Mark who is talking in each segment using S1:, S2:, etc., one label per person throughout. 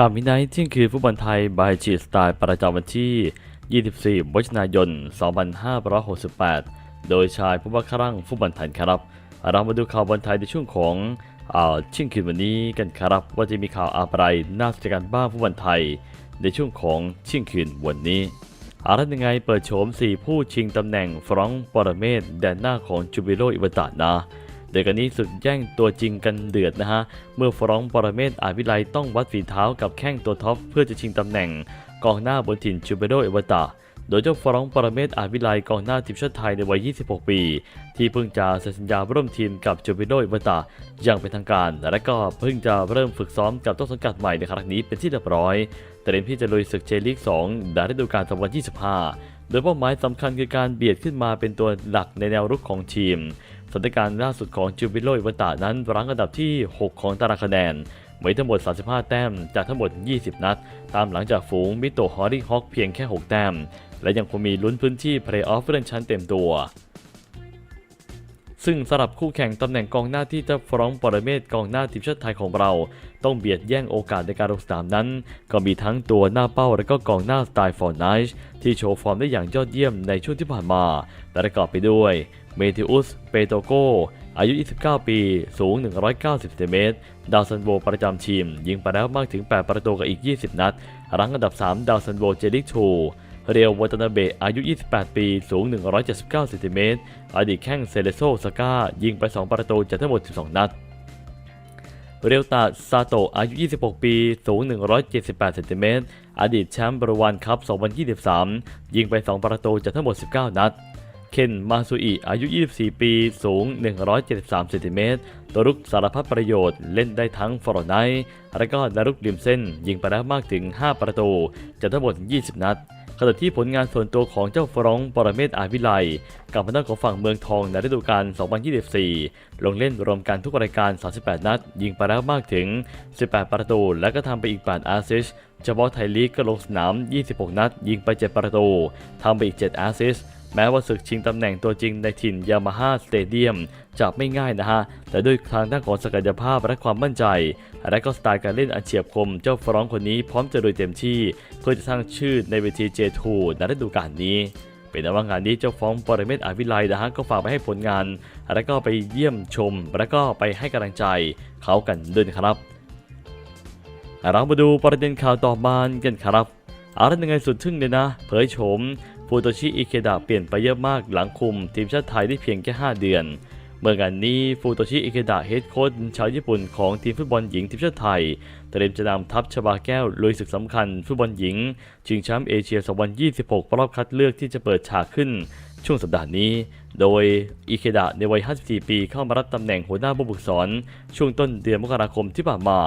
S1: ข่าวมินท์เที่ยงคืนฟุตบอลไทยบายจีสไตล์ประจำวันที่ 24มิถุนายน 2568 โดยชายผู้ว่าครั่งฟุตบอลไทยครับ เรามาดูข่าวบอลไทยในช่วงของเที่ยงคืนวันนี้กันครับ ว่าจะมีข่าวอะไรน่าสนใจกันบ้างฟุตบอลไทย ในช่วงของเที่ยงคืนวันนี้อารัตยังไงเปิดโฉม 4 ผู้ชิงตำแหน่งฟรองก์ปรเมศแดนหน้าของจูบิโลอิวตานะ โดยกันนี้ศึกแย่งตัวจริงกันเดือดนะฮะ เมื่อฟรองก์ปรเมศอาวิไลต้องวัดฝีเท้ากับแข้งตัวท็อปเพื่อจะชิงตำแหน่งกองหน้าบนถิ่นจูบิโลอิวตาโดยเจ้าฟรองก์ปรเมศอาวิไลกองหน้าทีมชาติไทยในวัย 26 ปี ที่เพิ่งจะเซ็นสัญญาร่วมทีมกับจูบิโลอิวตาอย่างเป็นทางการ และก็เพิ่งจะเริ่มฝึกซ้อมกับต้นสังกัดใหม่ในครั้งนี้เป็นที่เรียบร้อย เตรียมที่จะลุยศึกเจลีก2 ในฤดูกาล2025 โดยเป้าหมายสำคัญคือการเบียดขึ้นมาเป็นตัวหลักในแนวรุกของทีมสถานการณ์ล่าสุดของจูบิโลอิวตานั้นรั้งอันดับที่ 6 ของตารางคะแนนมีทั้งหมด 35 แต้มจากทั้งหมด 20 นัด ตามหลังจากฝูงมิโตฮอริฮอกเพียงแค่ 6 แต้ม และยังคงมีลุ้นพื้นที่เพลย์ออฟเลื่อนชั้นเต็มตัว ซึ่งสำหรับคู่แข่งตำแหน่งกองหน้าที่จะฟรองปรเมศกองหน้าทีมชาติไทยของเรา ต้องเบียดแย่งโอกาสในการลงสนามนั้น ก็มีทั้งตัวหน้าเป้าและก็กองหน้าสไตล์ฟอร์ไนช์ที่โชว์ฟอร์มได้อย่างยอดเยี่ยมในช่วงที่ผ่านมาและประกอบไปด้วยเมทิอุส เปโตโกอายุ 29 ปี สูง 190เซนติเมตร ดาวซันโวประจำทีม ยิงไปแล้วมากถึง 8 ประตูกับอีก 20 นัด รั้งอันดับ 3 ดาวซันโวเจลิกทู เรียววัตนาเบะอายุ 28 ปี สูง 179เซนติเมตรอดีตแข้งเซเลโซสก้า ยิงไป 2 ประตูจากทั้งหมด 12 นัด เรียวตาซาโตะอายุ 26 ปี สูง 178เซนติเมตรอดีตแชมป์บรวันคัพ 2023 ยิงไป 2 ประตูจากทั้งหมด 19 นัด เคน มาซูอิ อายุ 24 ปี สูง 173เซนติเมตรตัวรุกสารพัดประโยชน์เล่นได้ทั้งฟอร์ไนท์และก็นารุกริมเส้น ยิงไปแล้วมากถึง 5 ประตูจากทั้งหมด 20 นัด ขณะที่ผลงานส่วนตัวของเจ้าฟรองก์ปรเมศอาวิไลกับพนักของฝั่งเมืองทองในฤดูกาล 2024 ลงเล่นรวมกันทุกรายการ 38 นัด ยิงไปแล้วมากถึง 18 ประตู และก็ทำไปอีก 8 อาซิสเฉพาะไทยลีกก็ลงสนาม 26 นัด ยิงไป 7 ประตูทำไปอีก 7 อาซิส แม้ว่าศึกชิงตำแหน่งตัวจริงในถิ่นยามาฮ่าสเตเดียมจะไม่ง่ายนะฮะ แต่ด้วยทางด้านของศักยภาพและความมั่นใจ และก็สไตล์การเล่นอันเฉียบคม เจ้าฟรองก์คนนี้พร้อมจะลุยเต็มที่ เพื่อจะสร้างชื่อในเวที J2 ในฤดูกาลนี้เป็นนว่างานนี้เจ้าฟรองก์ปรเมศอาวิไลนะฮะก็ฝากไปให้ผลงาน และก็ไปเยี่ยมชม และก็ไปให้กำลังใจเขากันด้วยนครับเรามาดูประเด็นข่าวต่อมากันครับอะไรยังไงสุดทึ่งเลยนะ เผยโฉม ฟูโตชิอิเคดะเปลี่ยนไปเยอะมากหลังคุมทีมชาติไทยได้เพียงแค่ 5 เดือน เมื่องานนี้ฟูโตชิอิเคดะเฮดโค้ชชาวญี่ปุ่นของทีมฟุตบอลหญิงทีมชาติไทย เตรียมจะนำทัพชบาแก้วลุยศึกสำคัญฟุตบอลหญิง ชิงแชมป์เอเชีย 2026 รอบคัดเลือกที่จะเปิดฉากขึ้นช่วงสัปดาห์นี้ โดยอิเคดะในวัย 54 ปีเข้ามารับตำแหน่งหัวหน้าผู้ฝึกสอน ช่วงต้นเดือนมกราคมที่ผ่านมา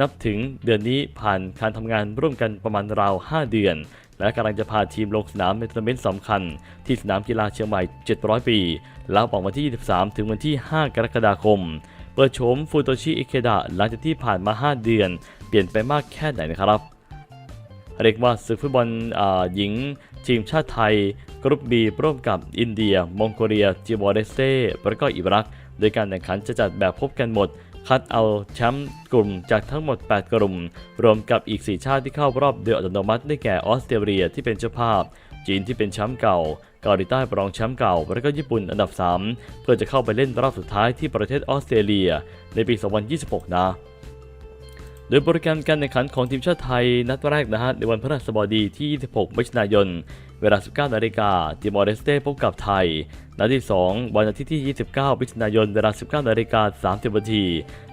S1: นับถึงเดือนนี้ผ่านการทำงานร่วมกันประมาณราว 5 เดือน และกำลังจะพาทีมลงสนามในทัวร์นาเมนต์สำคัญ ที่สนามกีฬาเชียงใหม่ 700 ปี แล้วออกวันที่ 23 ถึงวันที่ 5 กรกฎาคม เปิดโฉมฟูโตชิอิเคดะหลังจากที่ผ่านมา 5 เดือน เปลี่ยนไปมากแค่ไหนนะครับ เรียกว่าศึกฟุตบอลหญิง ทีมชาติไทย กรุ๊ปบีร่วมกับอินเดีย มองโกเลียจิมอร์เรสเต้และก็อิรัก โดยการแข่งขันจะจัดแบบพบกันหมด คัดเอาแชมป์กลุ่มจากทั้งหมด 8 กลุ่ม รวมกับอีก 4 ชาติที่เข้ารอบโดยอัตโนมัติได้แก่ออสเตรเลียที่เป็นเจ้าภาพ จีนที่เป็นแชมป์เก่าเกาหลีใต้รองแชมป์เก่า และก็ญี่ปุ่นอันดับ 3 เพื่อจะเข้าไปเล่นรอบสุดท้ายที่ประเทศออสเตรเลีย ในปี 2026 นะโดยโปรแกรมการแข่งขันของทีมชาติไทยนัดแรกนะฮะในวันพฤหัสบดีที่ 26มิถุนายน เวลา 19 นาฬิกาติมอร์เรสเต้พบกับไทย นัดที่ 2 วันอาทิตย์ที่ 29มิถุนายน เวลา 19 นาฬิกา 30 นาที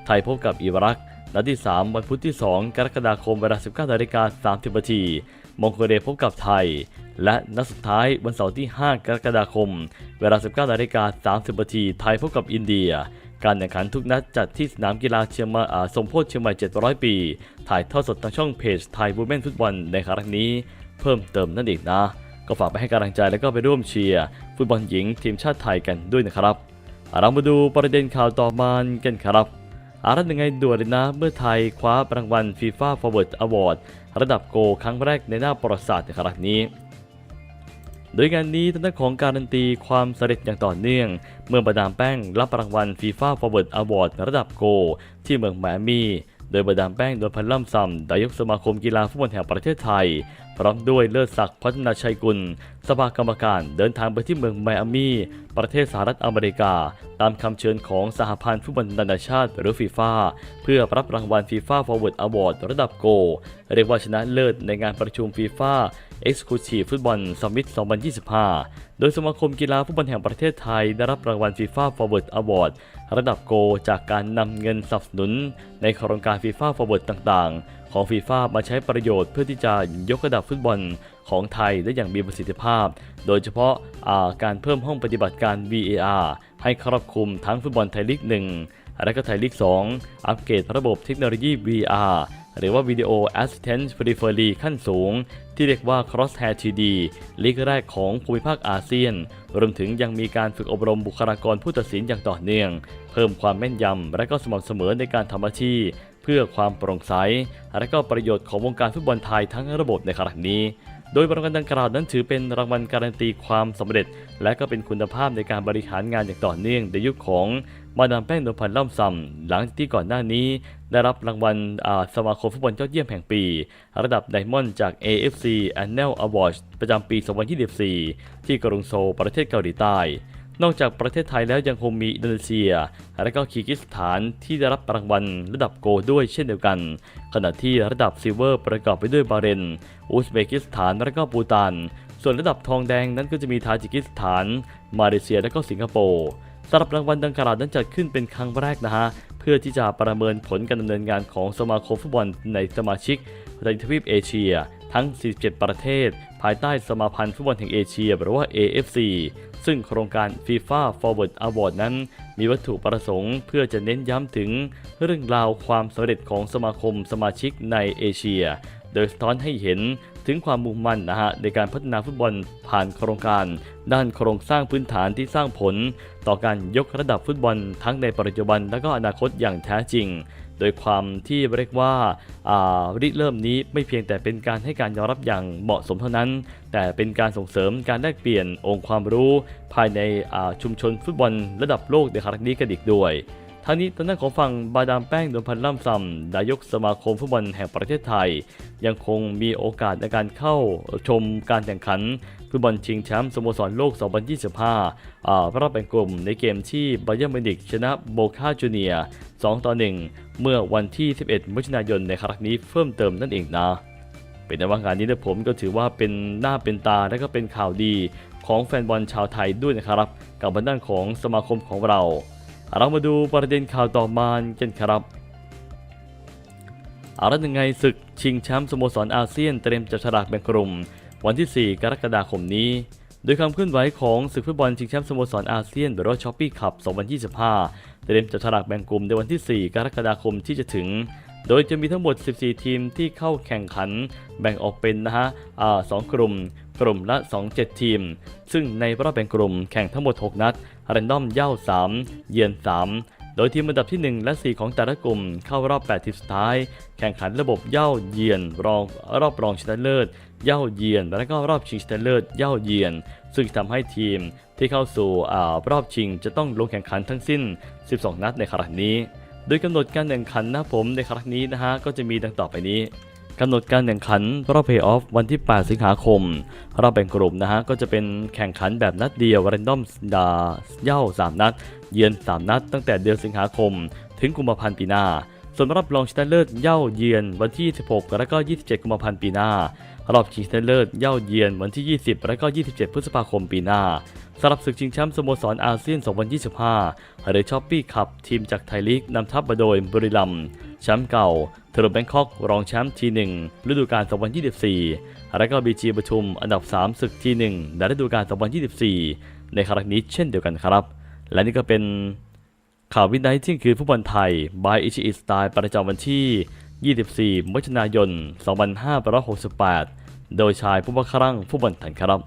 S1: ไทยพบกับอิรัก นัดที่ 3 วันพุธที่ 2 กรกฎาคม เวลา 19 นาฬิกา 30 นาทีมองโกเลียพบกับไทย และนัดสุดท้ายวันเสาร์ที่ 5 กรกฎาคม เวลา 19 นาฬิกา 30 นาที ไทยพบกับอินเดีย การแข่งขันทุกนัดจัดที่สนามกีฬาเชียงใหม่อ่าสมโพธิเชียงใหม่ 700 ปี ถ่ายทอดสดทางช่องเพจไทยบูแมนฟุตบอลในครั้งนี้ เพิ่มเติมนั่นเองนะ ก็ฝากไปให้กำลังใจแล้วก็ไปร่วมเชียร์ฟุตบอลหญิงทีมชาติไทยกันด้วยนะครับเรามาดูประเด็นข่าวต่อมากันครับอารันยังไงด่วนเลยนะเมื่อไทยคว้ารางวัล FIFA Forward Award ระดับโกลครั้งแรกในหน้าประวัติศาสตร์ในครั้งนี้ โดยงานนี้ทางด้านของการันตีความสำเร็จอย่างต่อเนื่อง เมื่อบรรดามแป้งรับรางวัล FIFA Forward Award ระดับโกลที่เมืองแมมี่ โดยบดามแป้งโดยพันล่ำซำนายกสมาคมกีฬาฟุตบอลแห่งประเทศไทย พร้อมด้วยเลิศศักดิ์พัฒนาชัยกุล สภากรรมการเดินทางไปที่เมืองไมอามี ประเทศสหรัฐอเมริกา ตามคำเชิญของสหพันธ์ฟุตบอลนานาชาติ หรือฟีฟ่าเพื่อรับรางวัลฟีฟ่าฟอร์เวิร์ดอวอร์ดระดับโก เรียกว่าชนะเลิศในงานประชุมฟีฟ่า Exclusive ฟุตบอลซัมมิต2025 โดยสมาคมกีฬาฟุตบอลแห่งประเทศไทย ได้รับรางวัลฟีฟ่าฟอร์เวิร์ดอวอร์ดระดับโกจากการนำเงินสนับสนุน ในโครงการฟีฟ่าฟอร์เวิร์ดต่างๆ ของฟีฟ่ามาใช้ประโยชน์เพื่อที่จะยกระดับฟุตบอลของไทยได้อย่างมีประสิทธิภาพ โดยเฉพาะาการเพิ่มห้องปฏิบัติการ VAR ให้ครอบคลุมทั้งฟุตบอลไทยลีก 1 และก็ไทยลีก 2 อัปเกรดระบบเทคโนโลยี VR หรือว่า Video Assistant Periphery ขั้นสูง ที่เรียกว่า Crosshair 3D ลีกแรกของภูมิภาคอาเซียน รวมถึงยังมีการฝึกอบรมบุคลากรผู้ตัดสินอย่างต่อเนื่อง เพิ่มความแม่นยำและก็สม่ำเสมอในการทำอาชีพเพื่อความโปร่งใส และก็ประโยชน์ของวงการฟุตบอลไทยทั้งระบบในครั้งนี้ โดยรางวัลดังกล่าวนั้นถือเป็นรางวัลการันตีความสำเร็จ และก็เป็นคุณภาพในการบริหารงานอย่างต่อเนื่องในยุคของมาดามแป้งนวลพันธ์ล่ำซำหลังที่ก่อนหน้านี้ ได้รับรางวัลสมาคมฟุตบอลยอดเยี่ยมแห่งปี ระดับไดมอนด์จาก AFC Annual Awards ประจำปี 2024 ที่กรุงโซลประเทศเกาหลีใต้ นอกจากประเทศไทยแล้วยังคงมีอินโดนีเซีย และก็คีร์กิสถานที่ได้รับรางวัลระดับโกลด์ด้วยเช่นเดียวกัน ขณะที่ระดับซิลเวอร์ประกอบไปด้วยบาเรน อุซเบกิสถานและก็ปูตาน ส่วนระดับทองแดงนั้นก็จะมีทาจิกิสถาน มาเลเซียและก็สิงคโปร์สำหรับรางวัลดังกล่าวนั้นจัดขึ้นเป็นครั้งแรกนะฮะเพื่อที่จะประเมินผลการดำเนินงานของสมาคมฟุตบอลในสมาชิกในทวีปเอเชีย ทั้ง 47 ประเทศ ภายใต้สมาพันธ์ฟุตบอลแห่งเอเชียหรือว่า AFC ซึ่งโครงการ FIFA Forward Award นั้น มีวัตถุประสงค์เพื่อจะเน้นย้ำถึงเรื่องราวความสำเร็จของสมาคมสมาชิกในเอเชีย โดยสะท้อนให้เห็น ถึงความมุ่งมั่นนะฮะในการพัฒนาฟุตบอลผ่านโครงการ ด้านโครงสร้างพื้นฐานที่สร้างผล ต่อการยกระดับฟุตบอลทั้งในปัจจุบันและก็อนาคตอย่างแท้จริง โดยความที่เรียกว่าริเริ่มนี้ไม่เพียงแต่เป็นการให้การยอมรับอย่างเหมาะสมเท่านั้น แต่เป็นการส่งเสริมการแลกเปลี่ยนองค์ความรู้ ภายในชุมชนฟุตบอลระดับโลกในครั้งนี้กันอีกด้วย ทั้งนี้ทางด้านของฝั่งบาดามแป้งดวลพันล่ำซำนายกสมาคมฟุตบอลแห่งประเทศไทย ยังคงมีโอกาสในการเข้าชมการแข่งขันฟุตบอลชิงแชมป์สโมสรโลก 2025รอบแบ่งกลุ่มในเกมที่บาเยิร์นมิวนิกชนะโบคาจูเนีย2ต่อ1 เมื่อวันที่ 11 มิถุนายนในครั้งนี้เพิ่มเติมนั่นเองนะเป็นในว่างานนี้นะผมก็ถือว่าเป็นหน้าเป็นตาและก็เป็นข่าวดีของแฟนบอลชาวไทยด้วยนะครับ กับบด้านของสมาคมของเรา เรามาดูประเด็นข่าวต่อมากันครับอาละยังไงศึกชิงแชมป์สโมสรอาเซียนเตรียมจับฉลากแบ่งกลุ่ม วันที่ 4 กรกฎาคมนี้ โดยความเคลื่อนไหวของศึกฟุตบอลชิงแชมป์สโมสรอาเซียนหรือช้อปปี้คัพ 2025 เตรียมจับฉลากแบ่งกลุ่มในวันที่ 4 กรกฎาคมที่จะถึง โดยจะมีทั้งหมด 14 ทีมที่เข้าแข่งขัน แบ่งออกเป็นนะฮะสองกลุ่ม กลุ่มละ 2 7 ทีม ซึ่งในรอบแบ่งกลุ่มแข่งทั้งหมด 6 นัดแรนดอมเย่า 3 เยือน 3 โดยทีมอันดับที่ 1 และ 4 ของแต่ละกลุ่มเข้ารอบ 8 ทีมสุดท้าย แข่งขันระบบเย่าเยือนรองรอบรองชนะเลิศ เย่าเยือน และก็รอบชิงชนะเลิศเย่าเยือน ซึ่งทำให้ทีมที่เข้าสู่อรอบชิงจะต้องลงแข่งขันทั้งสิ้น 12 นัดในครั้งนี้ โดยกำหนดการแข่งขันนะผมในครั้งนี้นะฮะก็จะมีดังต่อไปนี้กำหนดการแข่งขันรอบเพย์ออฟวันที่ 8 สิงหาคม รอบแบ่งกลุ่มนะฮะก็จะเป็นแข่งขันแบบนัดเดียวเรนดอมดาเย่า 3 นัด เยือน 3 นัด ตั้งแต่เดือนสิงหาคม ถึงกุมภาพันธ์ปีหน้า ส่วนรอบรองชนะเลิศเย่าเยือนวันที่ 16 และก็ 27 กุมภาพันธ์ปีหน้ารอบชิงชนะเลิศเย่าเยือนวันที่ 20 และก็ 27 พฤษภาคมปีหน้าสำหรับศึกชิงแชมป์สโมสรอาเซียน 2025 หรือช้อปปี้คัพทีมจากไทยลีกนำทัพมาโดยบุรีรัมย์แชมป์เก่าเทอร์แบงคอกรองแชมป์ทีหนึ่งฤดูกาล 2024 และก็บีจีปทุมอันดับ 3 ศึกทีหนึ่งในฤดูกาล 2024 ในครั้งนี้เช่นเดียวกันครับ และนี่ก็เป็น ข่าววินัยที่คืนฟุตบอลไทย บายอิชิอิสไตล์ประจำวันที่ 24มิถุนายน 2568 โดยชายผู้บังคับรังฟุตบอลไทยครับ